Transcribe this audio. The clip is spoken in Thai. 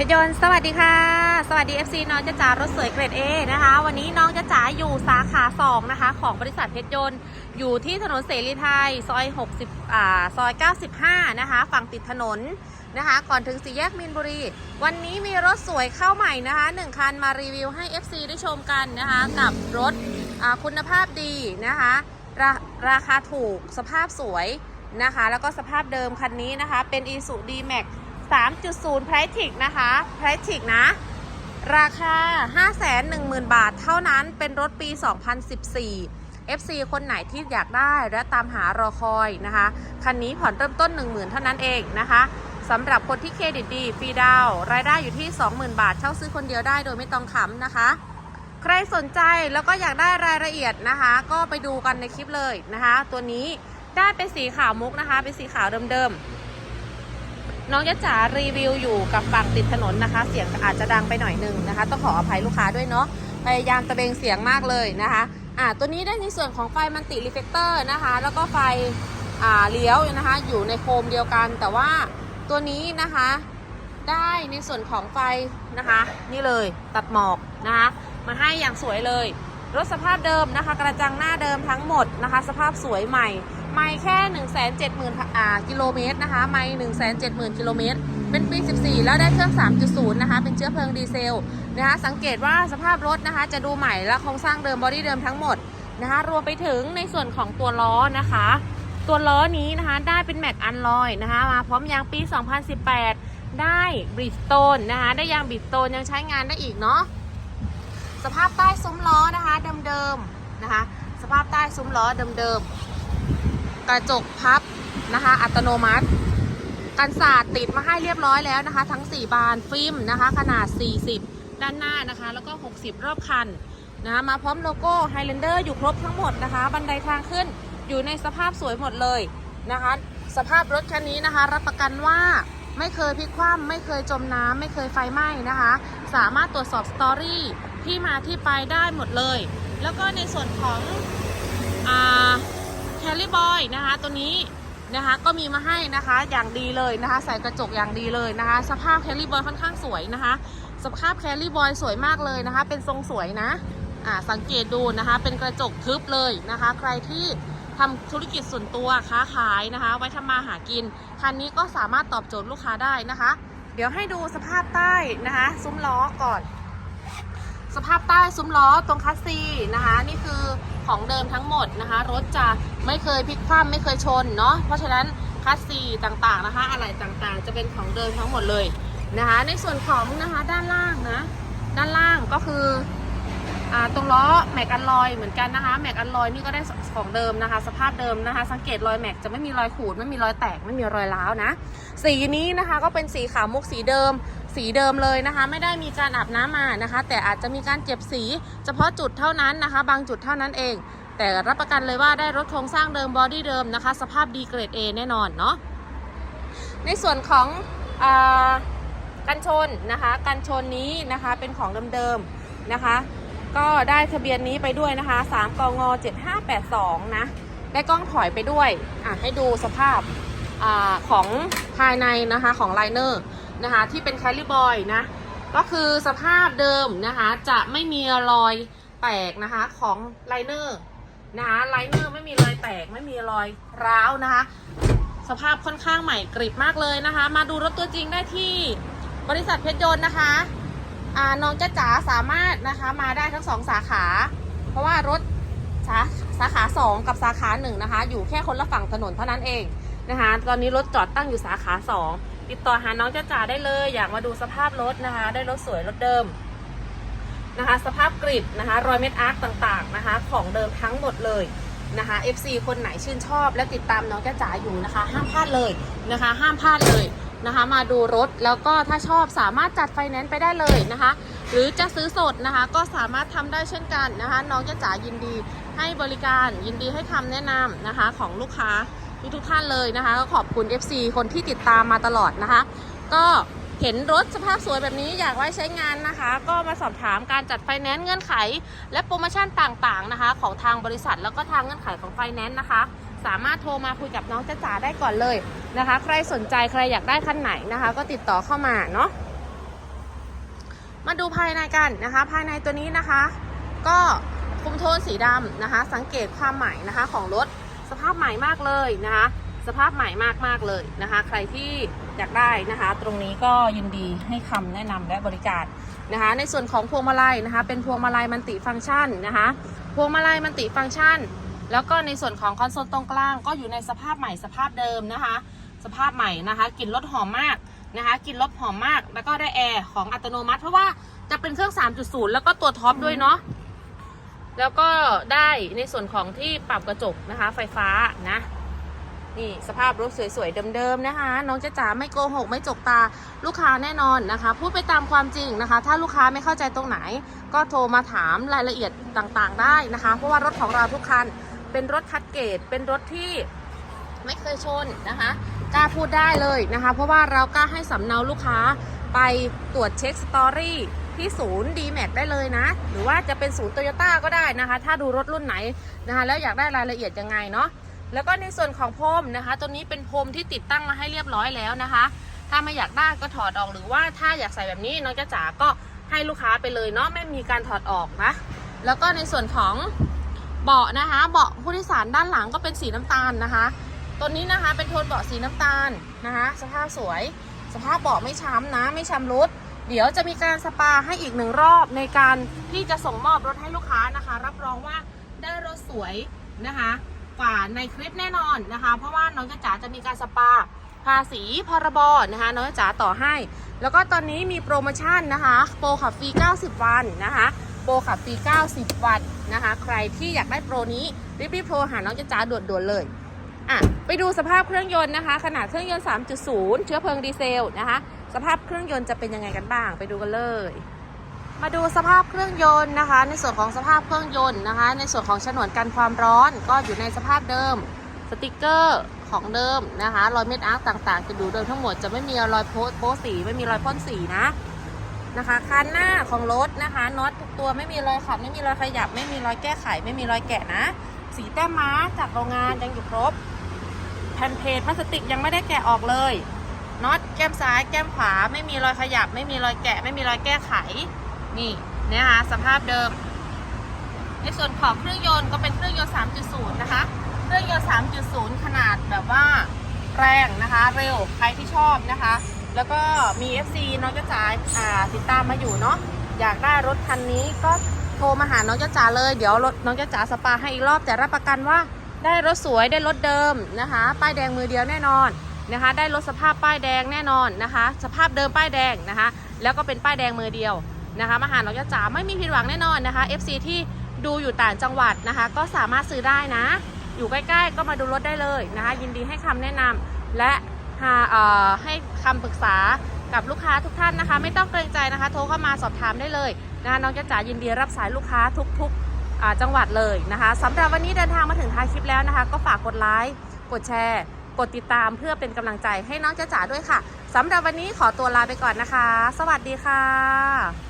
เพชรยนต์สวัสดีค่ะ สวัสดี FC น้องจะจ๋ารถสวยเกรด A นะคะ วันนี้น้องจะจ๋าอยู่สาขา2นะคะ ของบริษัทเพชรยนต์อยู่ที่ถนนเสรีไทยซอย 60อ่าซอย 95 นะคะ ฝั่งติดถนนนะคะ ก่อนถึงสี่แยกมีนบุรี วันนี้มีรถสวยเข้าใหม่นะคะ 1 คันมารีวิวให้ FC ได้ชมกันนะคะ กับรถคุณภาพดีนะคะราราคาถูกสภาพสวยนะคะ แล้วก็สภาพเดิมคันนี้นะคะ เป็น i s u d m a x 3.0 p r i t i c นะคะ p r i t i c นะ ราคา 510,000 บาทเท่านั้นเป็นรถปี 2014 FC คนไหนที่อยากได้และตามหารอคอยนะคะ คันนี้ผ่อนเริ่มต้น 10,000 เท่านั้นเองนะคะสำหรับคนที่เครดิตดีฟรีดาวรายได้อยู่ที่ 20,000 บาท เช่าซื้อคนเดียวได้โดยไม่ต้องขำนะคะ ใครสนใจแล้วก็อยากได้รายละเอียดนะคะ ก็ไปดูกันในคลิปเลยนะคะ ตัวนี้ได้เป็นสีขาวมุกนะคะ เป็นสีขาวเดิมๆ น้องยะจ๋ารีวิวอยู่กับฝั่งติดถนนนะคะ เสียงอาจจะดังไปหน่อยหนึงนะคะ ต้องขออภัยลูกค้าด้วยเนาะพยายามตะเบงเสียงมากเลยนะคะอ่าตัวนี้ได้ในส่วนของไฟมันติรีเฟกเตอร์นะคะ แล้วก็ไฟอ่าเลี้ยวนะคะ อยู่ในโคมเดียวกัน แต่ว่าตัวนี้นะคะ ได้ในส่วนของไฟนะคะ นี่เลยตัดหมอกนะคะ มาให้อย่างสวยเลย รถสภาพเดิมนะคะ กระจังหน้าเดิมทั้งหมดนะคะ สภาพสวยใหม่ ไม่แค่ 1 7 0 0 0 0อ่ากิโลเมตรนะคะ ไม่1 7 0 0 0 0กิโลเมตร เป็นปี 14 แล้วได้เครื่อง 3.0 นะคะ เป็นเชื้อเพลิงดีเซลนะคะ สังเกตว่าสภาพรถนะคะ จะดูใหม่และโครงสร้างเดิมบอดี้เดิมทั้งหมดนะคะ รวมไปถึงในส่วนของตัวล้อนะคะ ตัวล้อนี้นะคะ ได้เป็นแม็กอันลอยนะคะ มาพร้อมยางปี 2018 ได้บริสโตนนะคะ ได้ยางบริสโตนยังใช้งานได้อีกเนาะ สภาพใต้ซุ้มล้อนะคะเดิมๆนะคะ สภาพใต้ซุ้มล้อเดิมๆกระจกพับนะคะ อัตโนมัติ กันศาสตร์ติดมาให้เรียบร้อยแล้วนะคะ ทั้ง 4 บานฟิล์มนะคะ ขนาด 40 ด้านหน้านะคะ แล้วก็ 60 รอบคันนะะมาพร้อมโลโก้ Highlander อยู่ครบทั้งหมดนะคะ บันไดทางขึ้นอยู่ในสภาพสวยหมดเลยนะคะ สภาพรถคันนี้นะคะ รับประกันว่าไม่เคยพลิกคว่ำไม่เคยจมน้ำไม่เคยไฟไหม้นะคะ สามารถตรวจสอบสตอรี่ ที่มาที่ไปได้หมดเลย แล้วก็ในส่วนของแคลรี่บอยนะคะตัวนี้นะคะก็มีมาให้นะคะอย่างดีเลยนะคะ ใส่กระจกอย่างดีเลยนะคะ สภาพแคลรี่บอยค่อนข้างสวยนะคะ สภาพแคลรี่บอยสวยมากเลยนะคะ เป็นทรงสวยนะอ่าสังเกตดูนะคะ เป็นกระจกทึบเลยนะคะ ใครที่ทำธุรกิจส่วนตัวค้าขายนะคะ ไว้ทำมาหากินคันนี้ก็สามารถตอบโจทย์ลูกค้าได้นะคะ เดี๋ยวให้ดูสภาพใต้นะคะ ซุ้มล้อก่อน สภาพใต้ซุ้มล้อตรงคัสซีนะคะ นี่คือของเดิมทั้งหมดนะคะ รถจะไม่เคยพลิกคว่ำไม่เคยชนเนาะเพราะฉะนั้นคัสซีต่างๆนะคะอะไรต่างๆ จะเป็นของเดิมทั้งหมดเลยนะคะ ในส่วนของนะคะด้านล่างนะ ด้านล่างก็คืออตรงล้อแม็กอันลอยเหมือนกันนะคะแม็กอันลอยนี่ก็ได้ของเดิมนะคะ สภาพเดิมนะคะ สังเกตรอยแม็กจะไม่มีรอยขูดไม่มีรอยแตกไม่มีรอยร้าวนะ สีนี้นะคะก็เป็นสีขาวมุกสีเดิม สีเดิมเลยนะคะ ไม่ได้มีการอาบน้ำมานะคะ แต่อาจจะมีการเจ็บสี เฉพาะจุดเท่านั้นนะคะ บางจุดเท่านั้นเอง แต่รับประกันเลยว่าได้รถโครงสร้างเดิมบอดี้เดิมนะคะ สภาพดีเกรด A แน่นอนเนาะในส่วนของอกันชนนะคะกันชนนี้นะคะเป็นของเดิมๆนะคะ ก็ได้ทะเบียนนี้ไปด้วยนะคะ 3กง7582 นะได้กล้องถอยไปด้วยอะให้ดูสภาพอของภายในนะคะของไลเนอร์ นะคะที่เป็นแคลิบอยนะก็คือสภาพเดิมนะคะจะไม่มีรอยแตกนะคะของไลเนอร์นะคะไลเนอร์ไม่มีรอยแตกไม่มีรอยร้าวนะคะสภาพค่อนข้างใหม่กริบมากเลยนะคะ มาดูรถตัวจริงได้ที่บริษัทเพชรยนต์นะคะน้องจ้าจ๋าสามารถนะคะมาได้ทั้งสองสาขา เพราะว่ารถสาสาขา 2 กับสาขา1นะคะอยู่แค่คนละฝั่งถนนเท่านั้นเองนะคะตอนนี้รถจอดตั้งอยู่สาขา 2 ติดต่อหาน้องจ้าจ๋าได้เลย อยากมาดูสภาพรถนะคะ ได้รถสวยรถเดิมนะคะ สภาพกริบนะคะ รอยเม็ดอาร์คต่างๆนะคะ ของเดิมทั้งหมดเลยนะคะ FC คนไหนชื่นชอบและติดตามน้องจ้าจ๋าอยู่นะคะ ห้ามพลาดเลยนะคะ ห้ามพลาดเลยนะคะ มาดูรถแล้วก็ถ้าชอบสามารถจัดไฟแนนซ์ไปได้เลยนะคะ หรือจะซื้อสดนะคะ ก็สามารถทำได้เช่นกันนะคะ น้องจ้าจ๋ายินดีให้บริการยินดีให้คำแนะนำนะคะของลูกค้า ทุกทุกท่านเลยนะคะก็ขอบคุณ FC คนที่ติดตามมาตลอดนะคะ ก็เห็นรถสภาพสวยแบบนี้อยากไว้ใช้งานนะคะ ก็มาสอบถามการจัดไฟแนนซ์เงื่อนไข และโปรโมชั่นต่างๆนะคะ ของทางบริษัทแล้วก็ทางเงื่อนไขของไฟแนนซ์นะคะ สามารถโทรมาคุยกับน้องจ้าจ๋าได้ก่อนเลยนะคะ ใครสนใจใครอยากได้คันไหนนะคะ ก็ติดต่อเข้ามาเนาะมาดูภายในกันนะคะ ภายในตัวนี้นะคะ ก็คุมโทนสีดำนะคะ สังเกตความใหม่นะคะของรถ สภาพใหม่มากเลยนะคะ สภาพใหม่มากมากๆเลยนะคะ ใครที่อยากได้นะคะ ตรงนี้ก็ยินดีให้คำแนะนำและบริการนะคะ ในส่วนของพวงมาลัยนะคะ เป็นพวงมาลัยมันติฟังก์ชันนะคะ พวงมาลัยมันติฟังก์ชัน แล้วก็ในส่วนของคอนโซลตรงกลาง ก็อยู่ในสภาพใหม่สภาพเดิมนะคะ สภาพใหม่นะคะกลิ่นรถหอมมากนะคะกลิ่นรถหอมมาก แล้วก็ได้แอร์ของอัตโนมัติ เพราะว่าจะเป็นเครื่อง 3.0 แล้วก็ตัวท็อปด้วยเนาะ แล้วก็ได้ในส่วนของที่ปรับกระจกนะคะ ไฟฟ้านะนี่สภาพรถสวยๆเดิมๆนะคะ น้องจะจ๋าไม่โกหก ไม่จกตาลูกค้าแน่นอนนะคะ พูดไปตามความจริงนะคะ ถ้าลูกค้าไม่เข้าใจตรงไหน ก็โทรมาถามรายละเอียดต่างๆ ได้นะคะ เพราะว่ารถของเราทุกคันเป็นรถคัดเกรดเป็นรถที่ไม่เคยชนนะคะกล้าพูดได้เลยนะคะ เพราะว่าเรากล้าให้สำเนาลูกค้าไปตรวจเช็คสตอรี่ ที่ศูนย์ d m a x ได้เลยนะ หรือว่าจะเป็นศูนย์โตโยต้าก็ได้นะคะ ถ้าดูรถรุ่นไหนนะคะแล้วอยากได้รายละเอียดยังไงเนาะแล้วก็ในส่วนของพรมนะคะ ตัวนี้เป็นพรมที่ติดตั้งมาให้เรียบร้อยแล้วนะคะ ถ้าไม่อยากได้ก็ถอดออกหรือว่าถ้าอยากใส่แบบนี้น้องจ้าจ๋าก็ให้ลูกค้าไปเลยเนาะไม่มีการถอดออกนะ แล้วก็ในส่วนของเบาะนะคะ เบาะผู้โดยสารด้านหลังก็เป็นสีน้ำตาลนะคะ ตัวนี้นะคะเป็นโทนเบาะสีน้ำตาลนะคะ สภาพสวย สภาพเบาะไม่ช้ำนะ ไม่ช้ำรุด เดี๋ยวจะมีการสปาให้อีกหนึ่งรอบในการที่จะส่งมอบรถให้ลูกค้านะคะ รับรองว่าได้รถสวยนะคะกว่าในคลิปแน่นอนนะคะ เพราะว่าน้องจ๊ะจ๋าจะมีการสปาภาษีพรบนะคะน้องจ๊ะจ๋าต่อให้ แล้วก็ตอนนี้มีโปรโมชั่นนะคะ โปรขับฟรี 90 วันนะคะโปรขับฟรี 90 วันนะคะ ใครที่อยากได้โปรนี้รีบๆโทรหาน้องจ๊ะจ๋าด่วนๆเลย อะไปดูสภาพเครื่องยนต์นะคะ ขนาดเครื่องยนต์ 3.0 เชื้อเพลิงดีเซลนะคะ สภาพเครื่องยนต์จะเป็นยังไงกันบ้าง ไปดูกันเลย มาดูสภาพเครื่องยนต์นะคะ ในส่วนของสภาพเครื่องยนต์นะคะ ในส่วนของฉนวนกันความร้อนก็อยู่ในสภาพเดิม สติกเกอร์ของเดิมนะคะรอยเม็ดอาร์คต่างๆ จะดูเดิมทั้งหมดจะไม่มีรอยโพสโพสี ไม่มีรอยพ่นสีนะนะคะคันหน้าของรถนะคะน็อตทุกตัวไม่มีรอยขัดไม่มีรอยขยับ ไม่มีรอยแก้ไข ไม่มีรอยแกะนะ สีแต้มม้าจากโรงงานยังอยู่ครบ ผ่นเพจพลาสติกยังไม่ได้แกะออกเลยน็อตแก้มซ้ายแก้มขวาไม่มีรอยขยับ ไม่มีรอยแกะ ไม่มีรอยแก้ไข นี่นะคะสภาพเดิม ในส่วนของเครื่องยนต์ก็เป็นเครื่องยนต์ 3.0 นะคะ เครื่องยนต์ 3.0 ขนาดแบบว่าแรงนะคะ เร็วใครที่ชอบนะคะ แล้วก็มี FC น้องจ้าจ๋าอ่าติดตามมาอยู่เนาะอยากได้รถคันนี้ก็โทรมาหาน้องจ้าจ๋าเลย เดี๋ยวรถน้องจ้าจ๋าสปาให้อีกรอบแต่รับประกันว่า ได้รถสวยได้รถเดิมนะคะ ป้ายแดงมือเดียวแน่นอนนะคะ ได้รถสภาพป้ายแดงแน่นอนนะคะ สภาพเดิมป้ายแดงนะคะ แล้วก็เป็นป้ายแดงมือเดียวนะคะมหาน้องจ้าจ๋าไม่มีผิดหวังแน่นอนนะคะ FC ที่ดูอยู่ต่างจังหวัดนะคะ ก็สามารถซื้อได้นะ อยู่ใกล้ๆ ก็มาดูรถได้เลยนะคะ ยินดีให้คำแนะนำและหาให้คำปรึกษากับลูกค้าทุกท่านนะคะ ไม่ต้องเกรงใจนะคะ โทรเข้ามาสอบถามได้เลยนะคะน้องจ้าจ๋ายินดีรับสายลูกค้าทุกๆ จังหวัดเลยนะคะสำหรับวันนี้เดินทางมาถึงท้ายคลิปแล้วนะคะ ก็ฝากกดไลค์กดแชร์ กดติดตามเพื่อเป็นกำลังใจให้น้องจ้าจ๋าด้วยค่ะสำหรับวันนี้ขอตัวลาไปก่อนนะคะ สวัสดีค่ะ